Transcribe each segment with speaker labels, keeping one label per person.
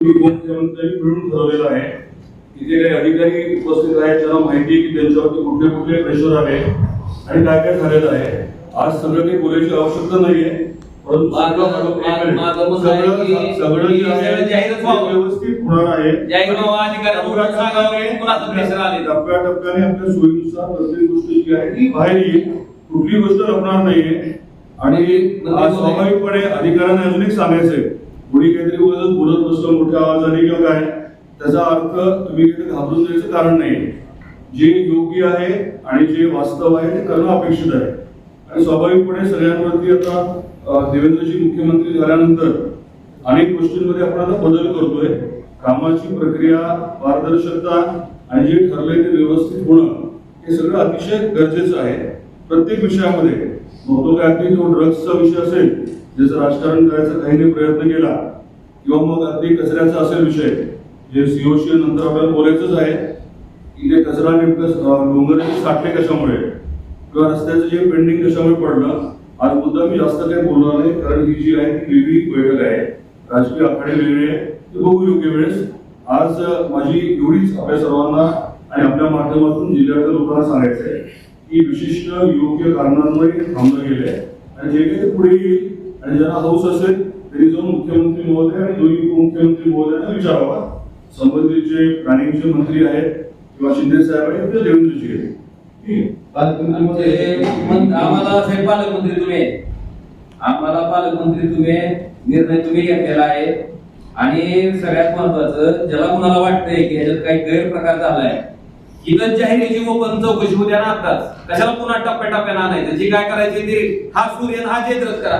Speaker 1: मिळून ठरवलेलं आहे तिथे काही अधिकारी उपस्थित आहेत त्यांना माहिती आहे की त्यांच्यावरती कुठले कुठले प्रेशर आहे आणि काय काय झालेलं आहे आज सगळं काही बोलायची आवश्यकता नाहीये परंतु सगळं सगळं जे आहे ते. व्यवस्थित होणार आहे
Speaker 2: आले.
Speaker 1: टप्प्याटप्प्याने आपल्या सोयीनुसार प्रत्येक गोष्ट जी आहे ती बाहेर येईल कुठली गोष्ट लपणार नाहीये आणि आज स्वाभाविकपणे अधिकाऱ्यांना अजून एक सांगायचंय कोणी काहीतरी वजन बोलत बसलं मोठ्या आवाजाने किंवा काय त्याचा अर्थ तुम्ही घाबरून जायचं कारण नाही. जे योग्य आहे आणि जे वास्तव आहे ते करणं अपेक्षित आहे. आणि स्वाभाविकपणे सगळ्यांवरती आता देवेंद्रजी मुख्यमंत्री झाल्यानंतर अनेक गोष्टींमध्ये आपण आता बदल करतोय. कामाची प्रक्रिया पारदर्शकता आणि जे ठरलंय ते व्यवस्थित होणं हे सगळं अतिशय गरजेचं आहे. प्रत्येक विषयामध्ये. मग तो काय अगदी जो ड्रग्सचा विषय असेल ज्याचं राजकारण करायचा काहीने प्रयत्न केला किंवा मग अगदी कचऱ्याचा असेल विषय जे सीओशी नंतर आपल्याला बोलायचंच आहे की ते कचरा नेमकं डोंगराचे साठले कशामुळे किंवा रस्त्याचं जे पेंडिंग कशामुळे पडलं आज मुद्दा मी जास्त काही बोलणार नाही कारण ही जी आहे ती वेगळी बैठक आहे. राजकीय आखाडे वेगळे आहे ते बघू योग्य वेळेस. आज माझी एवढीच आपल्या सर्वांना आणि आपल्या माध्यमातून जिल्ह्यातल्या लोकांना सांगायचं आहे. की विशिष्ट योग्य कारणांमुळे थांबलं गेलंय. आणि जे काही ते पुढे येईल आणि ज्यांना हौस असेल तरी जाऊन मुख्यमंत्री महोदय आणि दोन्ही उपमुख्यमंत्री महोदयांना विचारावा. संबंधित जे प्लॅनिंगचे मंत्री आहेत किंवा शिंदे साहेब आहेत ते देवेंद्रजी आहेत.
Speaker 2: आम्हाला साहेब पालकमंत्री तुम्ही आहे. आम्हाला पालकमंत्री तुम्ही आहे. निर्णय तुम्ही घेतलेला आहे. आणि सगळ्यात महत्वाचं ज्याला कुणाला वाटतंय की ह्याच्यात काही गैरप्रकार झालाय इथं जाहिरीची ओपन चौकशी होत्या ना आताच कशाला पुन्हा टप्प्याटप्प्यानं आणायचं? जे काय करायचे ते. हा सूर्य हा जेद्रत करा.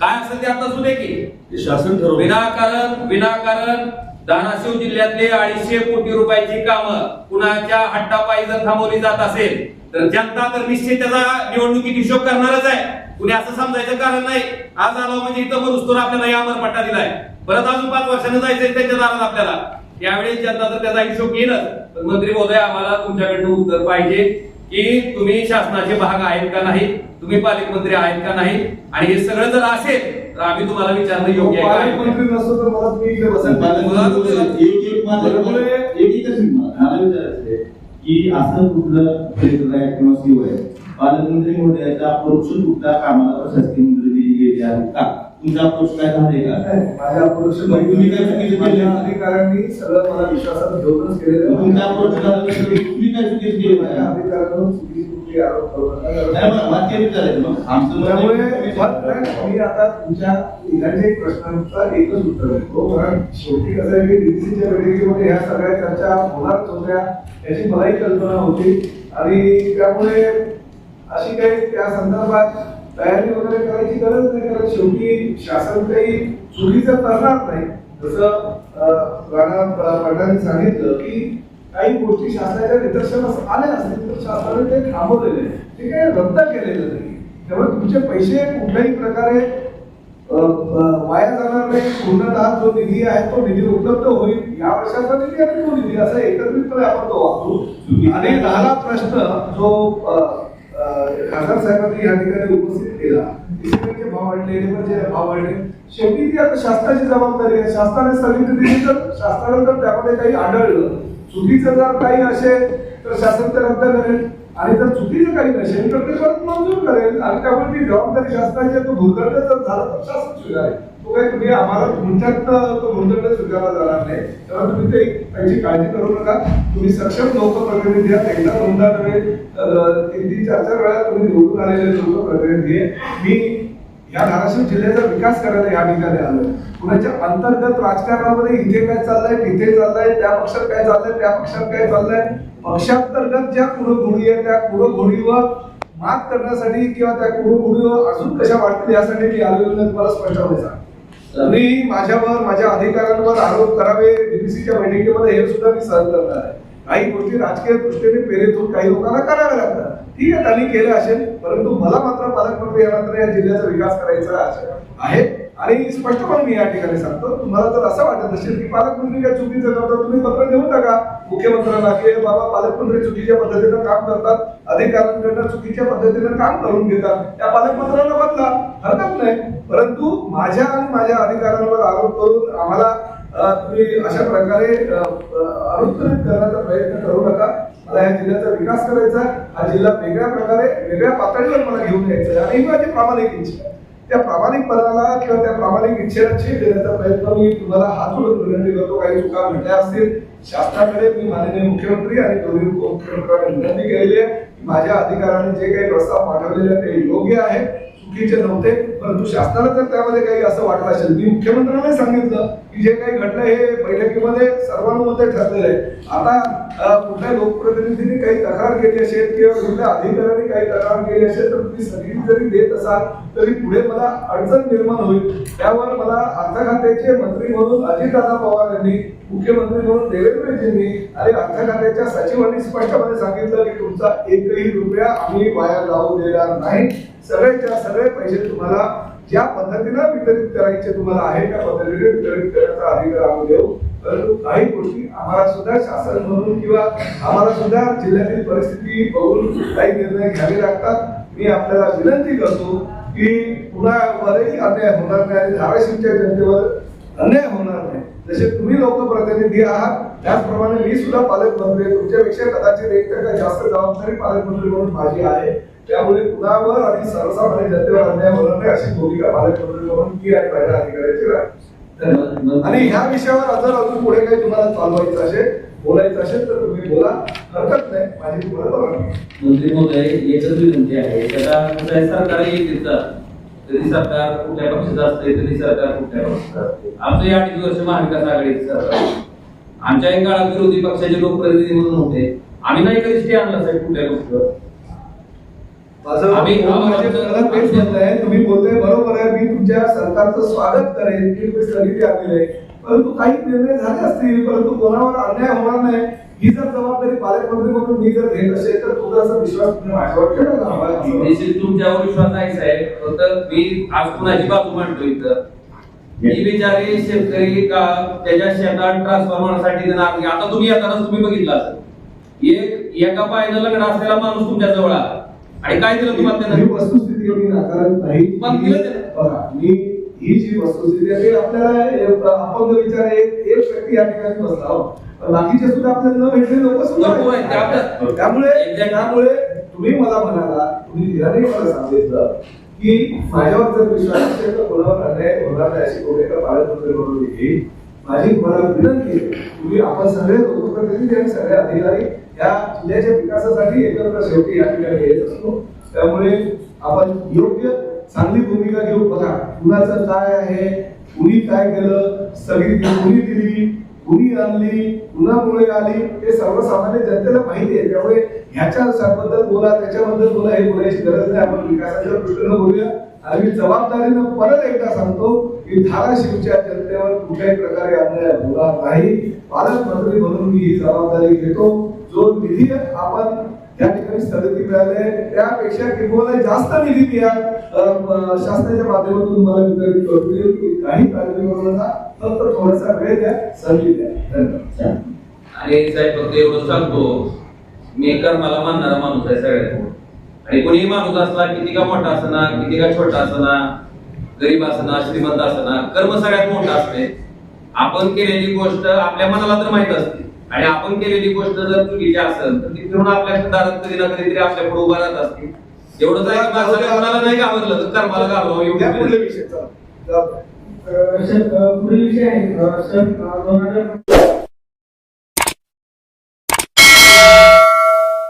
Speaker 2: काय असेल ते आता सुदे की?
Speaker 1: शासन ठरवलं.
Speaker 2: विनाकारण विनाकारण धाराशिव जिल्ह्यातले अडीचशे कोटी रुपयाची कामं कुणाच्या हट्टापायी जर थांबवली जात असेल तर जनता तर निश्चित त्याचा निवडणुकीत हिशोब करणारच आहे. कुणी असं समजायचं कारण नाही. आज आलो म्हणजे इथं मरुस्तोर आपल्याला या पट्टा दिलाय. परत अजून पाच वर्षानं जायचंय त्यांच्या दारात आपल्याला. यावेळी जनता तर त्याचा हिशोब घेईलच पण मंत्री महोदय आम्हाला तुमच्याकडनं उत्तर पाहिजे की तुम्ही शासनाचे भाग आहेत का नाही तुम्ही पालकमंत्री आहेत का नाही आणि हे सगळं जर असेल तर आम्ही तुम्हाला विचारणं योग्य आहे?
Speaker 3: पालकमंत्री नसतो तर मला तुम्ही इकडे बसायला
Speaker 4: की असं कुठलं कलेक्टर आहे किंवा सीओ आहे? पालकमंत्री महोदयाच्या अप्रोच कुठल्या कामाला प्रशासकीय मंत्री दिली गेली आहे का? तुमचा अप्रोच काय झाले का
Speaker 3: नाही, माझ्या
Speaker 4: मग तुम्ही काय चुकीचं केलं?
Speaker 3: अधिकाऱ्यांनी सगळं मला विश्वासात घेऊनच केलेलं आहे.
Speaker 4: तुमचा अप्रोच झाला तर तुम्ही काय चुकीचं केलं
Speaker 3: माझ्या? अधिकाऱ्यांवर चुकी चुकी आरोप करू नका.
Speaker 4: नाही, मग वाक्य विचारायचं मग आमचं आहे
Speaker 3: त्यामुळे मी आता तुमच्या तिघांच्या प्रश्नांचा एकच उत्तर देतो कारण शेवटी कसं आहे की डीसीच्या बैठकीमध्ये ह्या सगळ्या चर्चा होणारच होत्या याची मलाही कल्पना होती आणि त्यामुळे अशी काही त्या संदर्भात तयारी वगैरे करायची गरज नाही कारण शेवटी शासन काही चुकीचं करणार नाही. जसं राणा पाटलांनी सांगितलं की काही गोष्टी शासनाच्या निदर्शनास आल्या असतील तर शासनाने ते थांबवलेले आहे. ते काही रद्द केलेलं नाही. त्यामुळे तुमचे पैसे कुठल्याही प्रकारे वाया जाणार नाही. पूर्णतः जो निधी आहे तो निधी उपलब्ध होईल. या वर्षाचा निधी आणि तो निधी. असा एकत्रितपणे आपण तो वापरू. आणि राहिला प्रश्न जो खासदार साहेबांनी या ठिकाणी उपस्थित केला. सिमेंटचे भाव वाढले लेबरचे भाव वाढले. शेवटी ती आता शासनाची जबाबदारी आहे. शासनाने स्थगिती दिली तर शासनाला जर त्यामध्ये काही आढळलं. चुकीचं जर काही असेल तर शासन ते रद्द करेल. आणि जर चुकीचं काही नसेल तर ते परत मंजूर करेल. आणि त्यामुळे ती जबाबदारी शासनाची तो भुर्दंड जर झाला तर शासन स्वीकारेल तुम्ही आम्हाला तुमच्यात तो गोंधळ स्वीकारला जाणार नाही. तेव्हा तुम्ही ते त्याची काळजी करू नका. तुम्ही सक्षम लोकप्रतिनिधी आहात एकदा दोनदा नव्हे तीन तीन चार चार वेळा तुम्ही निवडून आलेले लोकप्रतिनिधी आहे मी या धाराशिव जिल्ह्याचा विकास करायला या ठिकाणी आलो कुणाच्या अंतर्गत राजकारणामध्ये इथे काय चाललंय तिथे चाललंय त्या पक्षात काय चाललंय त्या पक्षात काय चाललंय? पक्षांतर्गत ज्या कुरघोडी आहे त्या कुरघोडीवर मात करण्यासाठी किंवा त्या कुरघोडीवर अजून कशा वाटतील यासाठी मी आलेलो नाही तुम्हाला स्पष्टपणे सांग मी माझ्यावर माझ्या अधिकाऱ्यांवर आरोप करावे बीबीसीच्या बैठकीमध्ये हे सुद्धा मी सहन करणार आहे. काही गोष्टी राजकीय दृष्टीने प्रेरित होऊन काही लोकांना कराव्या लागतात. ठीक आहे त्यांनी केलं असेल परंतु मला मात्र पालकमंत्री या जिल्ह्याचा विकास करायचा आहे. आणि स्पष्टपणे मी या ठिकाणी सांगतो तुम्हाला जर असं वाटत असेल की पालकमंत्री काय चुकीचं करतात तुम्ही पत्र देऊन टाका. मुख्यमंत्र्यांना की बाबा पालकमंत्री चुकीच्या पद्धतीनं काम करतात अधिकाऱ्यांकडनं चुकीच्या पद्धतीनं काम करून घेतात त्या पालकमंत्र्यांना बदला. हरकत नाही. परंतु माझ्या आणि माझ्या अधिकाऱ्यांवर आरोप करून आम्हाला तुम्ही अशा प्रकारे अनुत्तरित करण्याचा प्रयत्न करू नका. मला या जिल्ह्याचा विकास करायचा आहे. हा जिल्हा वेगळ्या प्रकारे वेगळ्या पातळीवर मला घेऊन यायचा आहे. आणि ही माझी प्रामाणिक इच्छा आहे. त्या प्रामाणिकपणाला किंवा त्या प्रामाणिक इच्छेला छेद देण्याचा प्रयत्न मी तुम्हाला हात जोडून विनंती करतो. काही चुका म्हटल्या असतील शासनाकडे मी माननीय मुख्यमंत्री आणि दोन्ही उपमुख्यमंत्र्यांना विनंती केलेली आहे माझ्या अधिकाऱ्यांनी जे काही प्रस्ताव पाठवलेले आहेत ते योग्य आहे चुकीचे नव्हते परंतु शासनाला जर त्यामध्ये काही असं वाटलं असेल. मी मुख्यमंत्र्यांनाही सांगितलं की जे काही घडलं हे बैठकीमध्ये सर्वानुमते ठरलेलं आहे. आता कुठल्या लोकप्रतिनिधींनी काही तक्रार केली असेल किंवा कुठल्या अधिकाऱ्यांनी काही तक्रार केली असेल तर तुम्ही सगळी जरी देत असाल तरी पुढे मला अडचण निर्माण होईल. त्यावर मला अर्थ खात्याचे मंत्री म्हणून अजितदादा पवार यांनी मुख्यमंत्री म्हणून देवेंद्रजींनी आणि अर्थ खात्याच्या सचिवांनी स्पष्टपणे सांगितलं की तुमचा एकही रुपया आम्ही वाया जाऊ देणार नाही. सगळ्याच्या सगळे पैसे तुम्हाला ज्या पद्धतीनं वितरित करायचे तुम्हाला आहे त्या पद्धतीने वितरित करण्याचा अधिकार आम्ही देऊ. परंतु काही गोष्टी आम्हाला सुद्धा शासन म्हणून किंवा आम्हाला सुद्धा जिल्ह्यातील परिस्थिती बघून काही निर्णय घ्यावे लागतात. मी आपल्याला विनंती करतो की पुन्हा वरही अन्याय होणार नाही आणि धाराशिवच्या जनतेवर अन्याय होणार नाही. जसे तुम्ही लोकप्रतिनिधी आहात त्याचप्रमाणे मी सुद्धा पालकमंत्री आहे. तुमच्यापेक्षा कदाचित एक टक्का जास्त जबाबदारी पालकमंत्री म्हणून माझी आहे. त्यामुळे कुणावर आणि सर्वसामान्य जनतेवर अन्याय होणार नाही अशी भूमिका पालकमंत्री म्हणून मी आणि माझ्या अधिकाऱ्याची राहील धन्यवाद. आणि ह्या विषयावर जर अजून पुढे काही तुम्हाला चालवायचं असेल बोलायचं असेल तर तुम्ही बोला. हरकत नाही. माझी तुम्हाला बघा
Speaker 2: मंत्री महोदय याच्यात विनंती आहे. त्याला कसं देतात कधी सरकार कुठल्या पक्षाचं असते कधी सरकार कुठल्या पक्षाचं असते आमचं या अडीच वर्ष महाविकास आघाडीचं सरकार आहे. आमच्याही काळात विरोधी पक्षाचे लोकप्रतिनिधी म्हणून होते. आम्ही नाही कधी स्टे आणला साहेब कुठल्या गोष्टीवर?
Speaker 3: तुम्ही बोलताय बरोबर आहे. मी तुमच्या सरकारचं स्वागत करेन. स्थगिती आणलेली आहे. परंतु काही निर्णय झाले असतील परंतु कोणावर अन्याय होणार नाही. ही जर जबाबदारी पालकमंत्री म्हणून मी जर घेत असेल
Speaker 2: निश्चित तुमच्यावर विश्वास आहे साहेब. फक्त मी आज कुणाची बाजू मांडतो इथं. ही बिचारी शेतकरी का त्याच्या शेतात ट्रान्सफॉर्मरसाठी देणार आता तुम्ही येतानाच तुम्ही बघितलं असेल. एक एका पायानं लग्न असलेला माणूस तुमच्या जवळ आला. आणि काय दिलं तुम्हाला त्यानं?
Speaker 3: वस्तुस्थिती मी नाकारत नाही.
Speaker 2: पण दिलं.
Speaker 3: बघा मी ही जी वस्तुस्थिती आहे आपल्याला अपंग विचार एक व्यक्ती या ठिकाणी बसला हो. बाकीचे सुद्धा आपल्याला न भेटले लोक सुद्धा.
Speaker 2: त्यामुळे-
Speaker 3: त्यामुळे तुम्ही मला म्हणाला तुम्ही धीराने मला सांगितलं की माझ्यावर जर विश्वास असेल तर कोणावर अन्याय होणार नाही अशी भूमिका पालकमंत्री म्हणून घेईल माझी तुम्हाला विनंती तुम्ही आपण सगळे लोकप्रतिनिधी आणि सगळे अधिकारी या जिल्ह्याच्या विकासासाठी एकत्र शेवटी या ठिकाणी येत असतो. त्यामुळे आपण योग्य चांगली भूमिका घेऊ बघा कुणाचं काय आहे कुणी काय केलं सगळी कुणी दिली कुणी आणली कुणामुळे आली हे सर्वसामान्य जनतेला माहिती आहे. त्यामुळे ह्याच्याबद्दल बोला त्याच्याबद्दल बोला हे बोलायची गरज नाही. आपण विकासाच्या दृष्टीनं बोलूया. आणि मी जबाबदारीनं परत एकदा सांगतो की धाराशिवच्या जनतेवर कुठल्याही प्रकारे अन्याय होणार नाही. पालकमंत्री म्हणून मी ही जबाबदारी घेतो. जो निधी आपण त्या ठिकाणी स्थगिती मिळाले त्यापेक्षा किंवा जास्त निधी या शासनाच्या माध्यमातून मला वितरित करतील काही प्राधिकरणाला फक्त थोडासा वेळ द्या. संधी द्या. धन्यवाद.
Speaker 2: आणि साहेब फक्त एवढं सांगतो. मी कर्माला मानणारा माणूस आहे सगळ्यात. आणि कोणीही माणूस असला किती का मोठा असना किती का छोटा असना गरीब असना श्रीमंत असना कर्म सगळ्यात मोठा असते. आपण केलेली गोष्ट आपल्या मनाला तर माहीत असते. आणि आपण केलेली गोष्ट जर चुकीची असेल तर ती फिरून आपल्या दारात कधी ना कधीतरी आपल्या पुढे उभा राहत असते. एवढंच आहे की कोणाला नाही घाबरलं तर कर्माला घालवा
Speaker 3: त्या पुढले
Speaker 2: एवढं
Speaker 3: विषय
Speaker 5: पुढील विषय आहे. सर दोन हजार